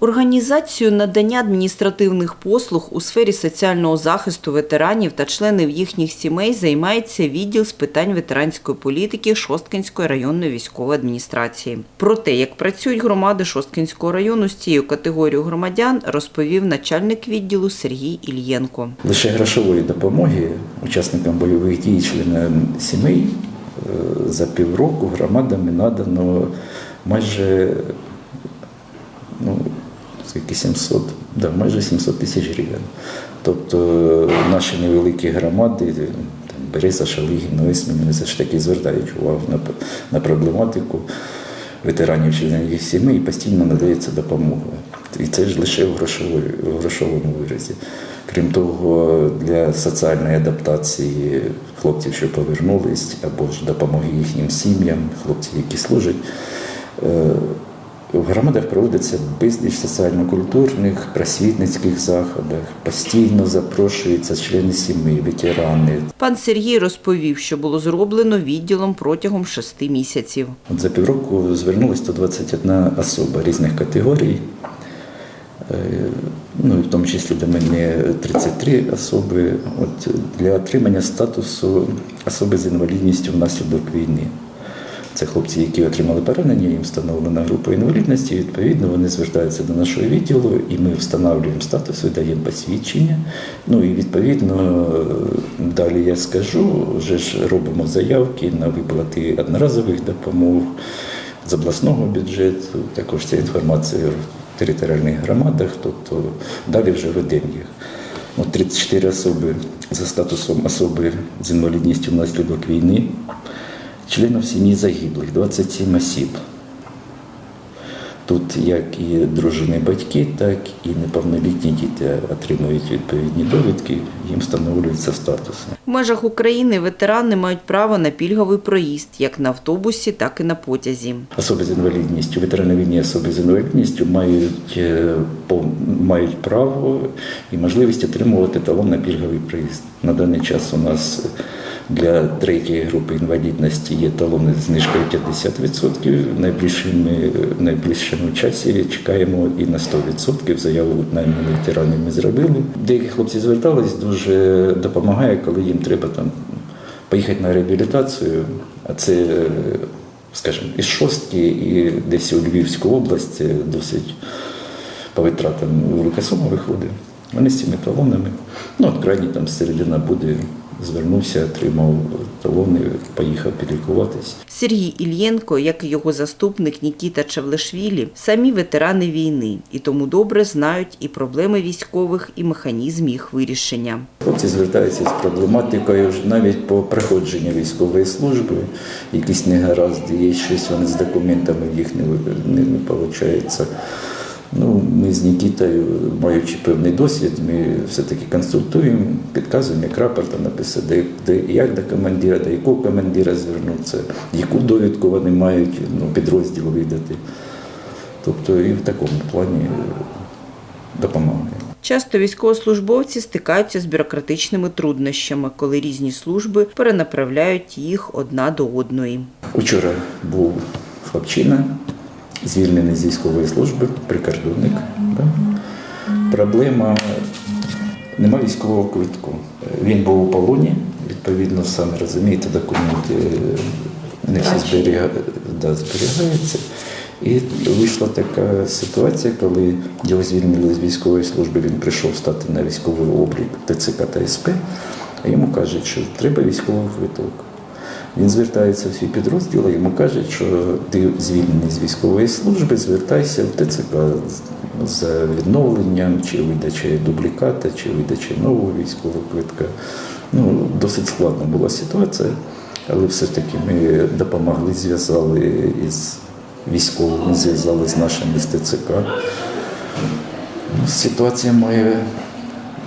Організацією надання адміністративних послуг у сфері соціального захисту ветеранів та членів їхніх сімей займається відділ з питань ветеранської політики Шосткинської районної військової адміністрації. Про те, як працюють громади Шосткинського району з цією категорією громадян, розповів начальник відділу Сергій Ільєнко. Лише грошової допомоги учасникам бойових дій, членам сімей е, за півроку громадами надано майже скільки 700, да, майже 700 тисяч гривень. Тобто е, наші невеликі громади, е, Береза, Шалигін, Осмін, вони все ж таки звертають увагу на, на проблематику ветеранів членів сімей і постійно надається допомога. І це ж лише в, грошової, в грошовому виразі. Крім того, для соціальної адаптації хлопців, що повернулись, або ж допомоги їхнім сім'ям, хлопців, які служать. В громадах проводиться безліч соціально-культурних, просвітницьких заходів. Постійно запрошуються члени сімей, ветерани. Пан Сергій розповів, що було зроблено відділом протягом шести місяців. От за півроку звернулося 121 особа різних категорій. Е, Ну, і в тому числі до мене 33 особи от, для отримання статусу особи з інвалідністю внаслідок війни. Це хлопці, які отримали поранення, їм встановлена група інвалідності. Відповідно, вони звертаються до нашого відділу, і ми встановлюємо статус, видаємо посвідчення. Ну і відповідно далі я скажу, вже ж робимо заявки на виплати одноразових допомог з обласного бюджету. Також ця інформація в територіальних громадах, тобто далі вже ведемо їх. От 34 особи за статусом особи з інвалідністю внаслідок війни членів сім'ї загиблих 27 осіб. Тут як і дружини батьки, так і неповнолітні діти отримують відповідні довідки, їм встановлюється статус. В межах України ветерани мають право на пільговий проїзд як на автобусі, так і на потязі. Особи з інвалідністю, ветерани війни, особи з інвалідністю мають, е, мають право і можливість отримувати талон на пільговий проїзд. На даний час у нас для третьої групи інвалідності є талони з знижкою 50%. В найближчому, в найближчому часі чекаємо і на 100%. Заяву найманих ветеранів ми зробили. Деякі хлопці звертались, дуже допомагає, коли їм треба там поїхати на реабілітацію, а це, скажімо, із шостки і десь у Львівську область досить по витратам велика сума виходить. Вони з цими талонами. Ну, от крайній там середина буде, звернувся, отримав талони, поїхав підлікуватись. Сергій Ільєнко, як і його заступник Нікіта Чавлешвілі, самі ветерани війни і тому добре знають і проблеми військових, і механізм їх вирішення. Хлопці звертаються з проблематикою навіть по проходженню військової служби, якісь негаразди, є щось вони з документами в їх не, не, не виходить. Ну, ми з Нікітою, маючи певний досвід, ми все-таки консультуємо, підказуємо, як рапорта написати, де, де, як до командира, до якого командира звернутися, яку довідку вони мають ну, підрозділу видати. Тобто і в такому плані допомагаємо. Часто військовослужбовці стикаються з бюрократичними труднощами, коли різні служби перенаправляють їх одна до одної. Учора був хлопчина, звільнений з військової служби, прикордонник. Да? Проблема нема військового квитку. Він був у полоні, відповідно, самі розумієте, документи е, не всі зберіга... да, зберігаються. І вийшла така ситуація, коли його звільнили з військової служби, він прийшов стати на військовий облік ТЦК та СП, а йому кажуть, що треба військовий квиток. Він звертається в свій підрозділ, йому кажуть, що ти звільнений з військової служби, звертайся в ТЦК з- відновленням чи видачею дубліката, чи видачею нового військового квитка. Ну, досить складна була ситуація, але все-таки ми допомогли, зв'язали із військовими, зв'язали з нашими з ТЦК. Ситуація має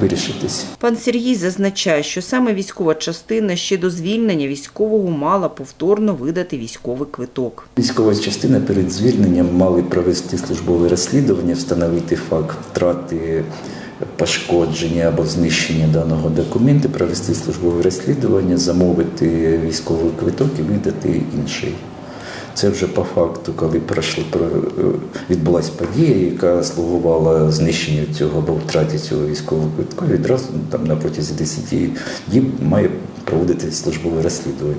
вирішитись. Пан Сергій зазначає, що саме військова частина ще до звільнення військового мала повторно видати військовий квиток. Військова частина перед звільненням мали провести службове розслідування, встановити факт втрати, пошкодження або знищення даного документу, провести службове розслідування, замовити військовий квиток і видати інший. Це вже по факту, коли пройшли про- відбулася подія, яка слугувала знищенню цього або втраті цього військового квитка, відразу там на протязі 10 діб має проводити службове розслідування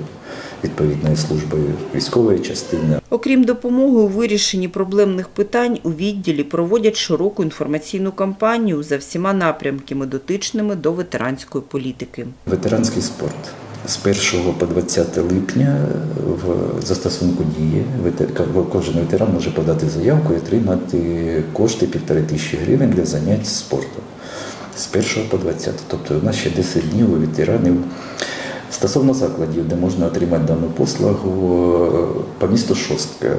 відповідною службою військової частини. Окрім допомоги у вирішенні проблемних питань, у відділі проводять широку інформаційну кампанію за всіма напрямками, дотичними до ветеранської політики. Ветеранський спорт. З 1 по 20 липня в застосунку дії кожен ветеран може подати заявку і отримати кошти півтори тисячі гривень для занять спортом. З 1 по 20. Тобто у нас ще 10 днів у ветеранів. Стосовно закладів, де можна отримати дану послугу, по місту Шостка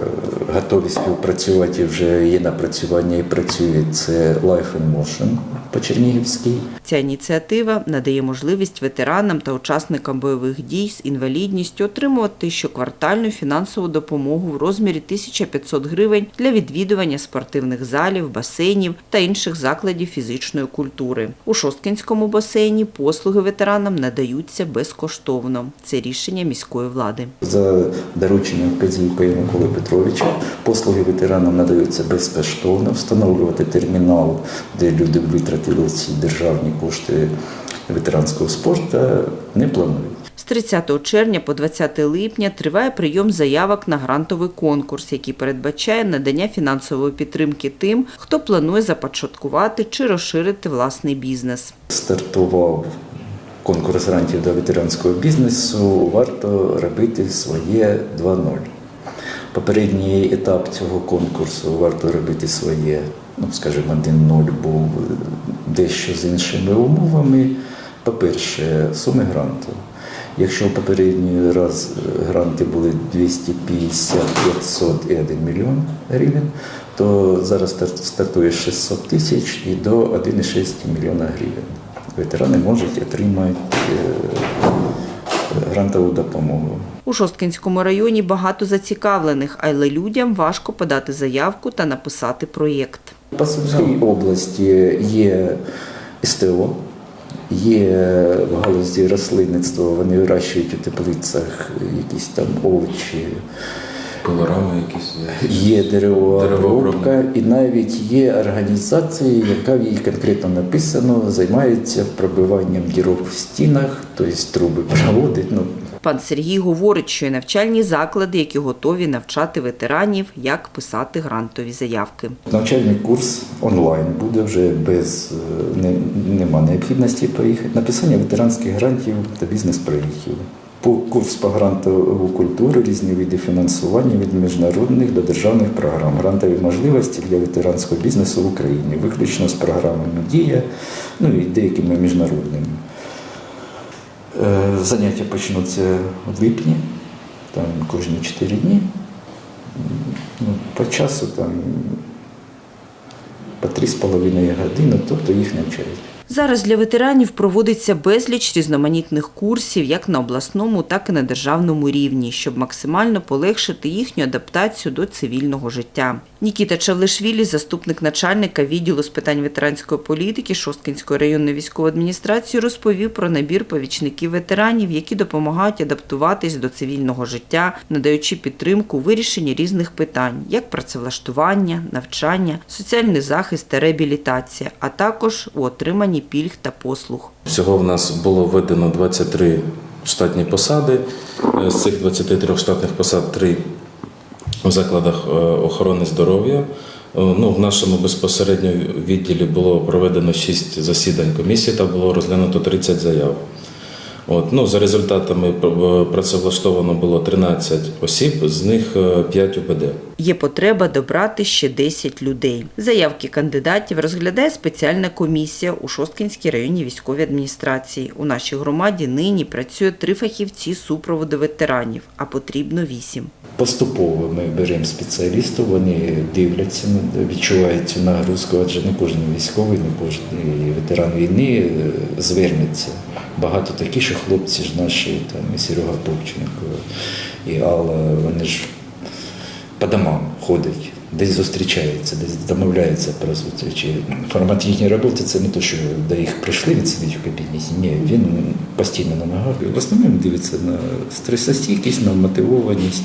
готові співпрацювати, вже є напрацювання і працює. Це Life in Motion по Чернігівській. Ця ініціатива надає можливість ветеранам та учасникам бойових дій з інвалідністю отримувати щоквартальну фінансову допомогу в розмірі 1500 гривень для відвідування спортивних залів, басейнів та інших закладів фізичної культури. У Шосткинському басейні послуги ветеранам надаються безкоштовно. Це рішення міської влади. За дорученням вказівкою Миколи Петровича послуги ветеранам надаються безкоштовно. Встановлювати термінал, де люди витратили ці державні кошти ветеранського спорту, не планують. З 30 червня по 20 липня триває прийом заявок на грантовий конкурс, який передбачає надання фінансової підтримки тим, хто планує започаткувати чи розширити власний бізнес. Стартував конкурс грантів до ветеранського бізнесу. Варто робити своє 2.0. Попередній етап цього конкурсу варто робити своє, ну скажімо, 1.0 був дещо з іншими умовами. По-перше, суми гранту. Якщо попередній раз гранти були 250, 500 і 1 мільйон гривень, то зараз стартує 600 тисяч і до 1,6 мільйона гривень. Ветерани можуть отримати е, грантову допомогу. У Шосткинському районі багато зацікавлених, але людям важко подати заявку та написати проєкт. По Сумській області є СТО, є в галузі рослинництва, вони вирощують у теплицях якісь там овочі, Пилорами якісь є. є деревообробка, Деревообробка. і навіть є організація, яка в їй конкретно написано, займається пробиванням дірок в стінах, тобто труби проводить. Ну, Пан Сергій говорить, що є навчальні заклади, які готові навчати ветеранів, як писати грантові заявки. Навчальний курс онлайн буде вже без е, не, нема необхідності поїхати. Написання ветеранських грантів та бізнес-проєктів. По курс по грантову культуру, різні види фінансування від міжнародних до державних програм, грантові можливості для ветеранського бізнесу в Україні, виключно з програмами Дія, ну і деякими міжнародними. Е, Заняття почнуться в липні, там кожні 4 дні. Ну, по часу там по 3,5 години, тобто їх навчають. Зараз для ветеранів проводиться безліч різноманітних курсів як на обласному, так і на державному рівні, щоб максимально полегшити їхню адаптацію до цивільного життя. Нікіта Чавлишвілі, заступник начальника відділу з питань ветеранської політики Шосткинської районної військової адміністрації, розповів про набір помічників ветеранів, які допомагають адаптуватись до цивільного життя, надаючи підтримку вирішенні різних питань, як працевлаштування, навчання, соціальний захист та реабілітація, а також у отриманні пільг та послуг. Всього в нас було введено 23 штатні посади. З цих 23 штатних посад 3 у закладах е, охорони здоров'я. Е, Ну, в нашому безпосередньо відділі було проведено 6 засідань комісії та було розглянуто 30 заяв. От, ну, за результатами е, працевлаштовано було 13 осіб, з них 5 УБД. Є потреба добрати ще 10 людей. Заявки кандидатів розглядає спеціальна комісія у Шосткинській районній військовій адміністрації. У нашій громаді нині працює три фахівці супроводу ветеранів, а потрібно вісім. Поступово ми беремо спеціалістів, вони дивляться, відчувають цю нагрузку, адже не кожен військовий, не кожен ветеран війни е, звернеться. Багато такі, що хлопці ж наші, там і Серега Топченко, і Алла, вони ж по домам ходять, десь зустрічаються, десь домовляються про зустрічі. Формат їхньої роботи це не те, що до їх прийшли відсидіти в кабінеті. Ні, він постійно на ногах. В основному дивиться на стресостійкість, на мотивованість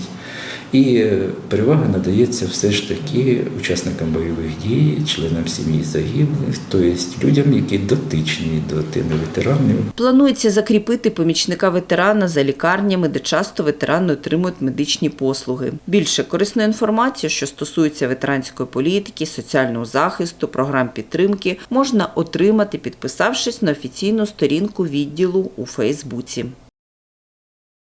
І е, перевага надається все ж таки учасникам бойових дій, членам сім'ї загиблих, тобто людям, які дотичні до теми ветеранів. Планується закріпити помічника ветерана за лікарнями, де часто ветерани отримують медичні послуги. Більше корисної інформації, що стосується ветеранської політики, соціального захисту, програм підтримки, можна отримати, підписавшись на офіційну сторінку відділу у Фейсбуці.